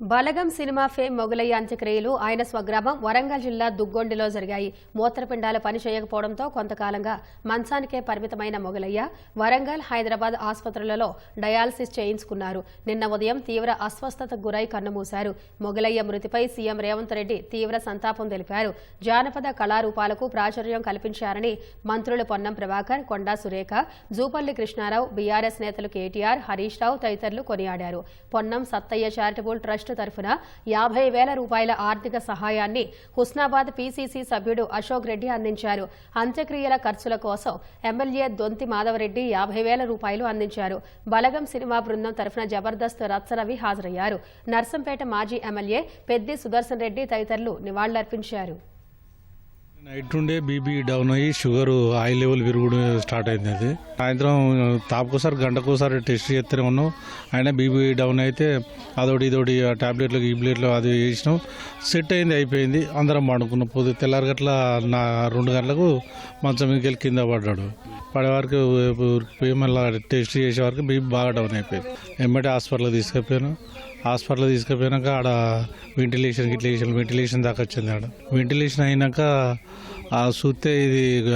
బలగం cinema fame Mogalaiah అంత్యక్రియలు ఆయన స్వగ్రామం వరంగల్ జిల్లా దుగ్గొండిలో జరిగాయి. మూత్రపిండాలు పని చేయకపోవడంతో కొంతకాలంగా మంచానికే పరిమితమైన మొగలయ్య వరంగల్ హైదరాబాద్ ఆసుపత్రులలో డయాలసిస్ చేయించుకున్నారు. నిన్న ఉదయం తీవ్ర అస్వస్థతకు గురై కన్నుమూశారు. మొగలయ్య మృతిపై సీఎం రేవంత్ రెడ్డి తీవ్ర సంతాపం తెలిపారు. జానపద కళారూపాలకు ప్రాచుర్యం కల్పించారని మంత్రులు పొన్నం ప్రభాకర్ కొండా సురేఖ జూపల్లి కృష్ణారావు బీఆర్ఎస్ నేతలు కేటీఆర్ హరీష్ రావు తదితరులు కొనియాడారు. పొన్నం సత్తయ్య చారిటబుల్ ట్రస్ట్ తరఫున యాభై వేల రూపాయల ఆర్థిక సహాయాన్ని హుస్నాబాద్ పీసీసీ సభ్యుడు అశోక్ రెడ్డి అందించారు. అంత్యక్రియల ఖర్చుల కోసం ఎమ్మెల్యే దొంతి మాధవరెడ్డి యాభై వేల రూపాయలు అందించారు. బలగం సినిమా బృందం తరఫున జబర్దస్త్ రత్సరవి హాజరయ్యారు. నర్సంపేట మాజీ ఎమ్మెల్యే పెద్ది సుదర్శన్ రెడ్డి తదితరులు నివాళులర్పించారు. నైట్ నుండే బీపీ డౌన్ అయ్యి షుగర్ హై లెవెల్ పెరుగుడు స్టార్ట్ అయింది అది. సాయంత్రం తాపకోసారి గంటకోసారి టెస్ట్ చేస్తూనే ఉన్నాం. అయినా బీపీ డౌన్ అయితే అదొకటి ఇదొకటి ఆ టాబ్లెట్లు గీబ్లెట్లు అది వేసినాం. సెట్ అయింది అయిపోయింది. అందరం పడుకున్నాం. పోతే తెల్లారి గట్ల నా రెండు గంటలకు మంచం మీదకి వెళ్ళి కింద పడ్డాడు. పడే వరకు పోయి మళ్ళీ టెస్ట్ చేసే వరకు బీపీ బాగా డౌన్ అయిపోయింది. వెంబడి హాస్పిటల్ తీసుకుపోయాను. హాస్పిటల్ తీసుకుపోయినాక ఆడ వెంటిలేషన్ గిట్లేషన్ వెంటిలేషన్ దాకా వచ్చింది ఆడ. వెంటిలేషన్ అయినాక ఆ చూస్తే ఇది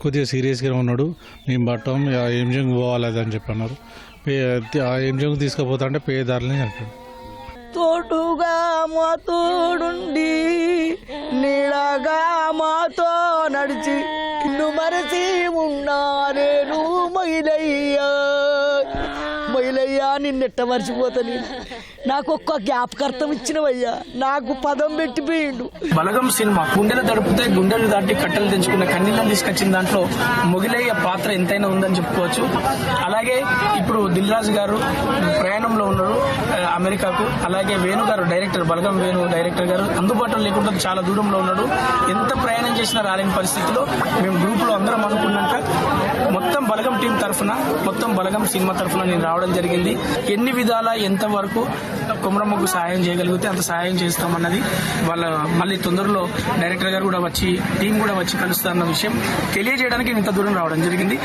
కొద్దిగా సీరియస్గా ఉన్నాడు. మేము పట్టాం ఎంజిఎంకి పోవాలి అది అని చెప్పి అన్నారు పే- ఆ ఎంజిఎంకి తీసుకుపోతా అంటే పేదారులని చెప్పాడు. తోడుగా మా తోడుండి నీడగా మాతో నడిచి మరచి ఉన్నారేను మైలయ్యా మైలయ్యా నిన్నెట్ట మర్చిపోతాను నాకు ఒక్క జ్ఞాపకార్థం ఇచ్చినవయ్యా. నాకు పదం పెట్టిపోయిండు బలగం సినిమా గుండెలు తడిపితే గుండెలు దాటి కట్టెలు తెంచుకున్న కన్నీళ్ళని తీసుకొచ్చిన దాంట్లో మొగిలయ్య పాత్ర ఎంతైనా ఉందని చెప్పుకోవచ్చు. అలాగే ఇప్పుడు దిల్రాజు గారు ప్రయాణంలో ఉన్నారు. అమెరికాకు అలాగే వేణు గారు డైరెక్టర్ బలగం వేణు డైరెక్టర్ గారు అందుబాటులో లేకుండా చాలా దూరంలో ఉన్నాడు. ఎంత ప్రయాణం చేసినా రాలేని పరిస్థితిలో మేము గ్రూప్లో అందరం అనుకున్నాక మొత్తం బలగం టీం తరఫున మొత్తం బలగం సినిమా తరఫున నేను రావడం జరిగింది. ఎన్ని విధాలా ఎంత వరకు కుమరమ్మకు సహాయం చేయగలిగితే అంత సహాయం చేస్తామన్నది వాళ్ళ మళ్ళీ తొందరలో డైరెక్టర్ గారు కూడా వచ్చి టీం కూడా వచ్చి కలుస్తారన్న విషయం తెలియజేయడానికి ఇంత దూరం రావడం జరిగింది.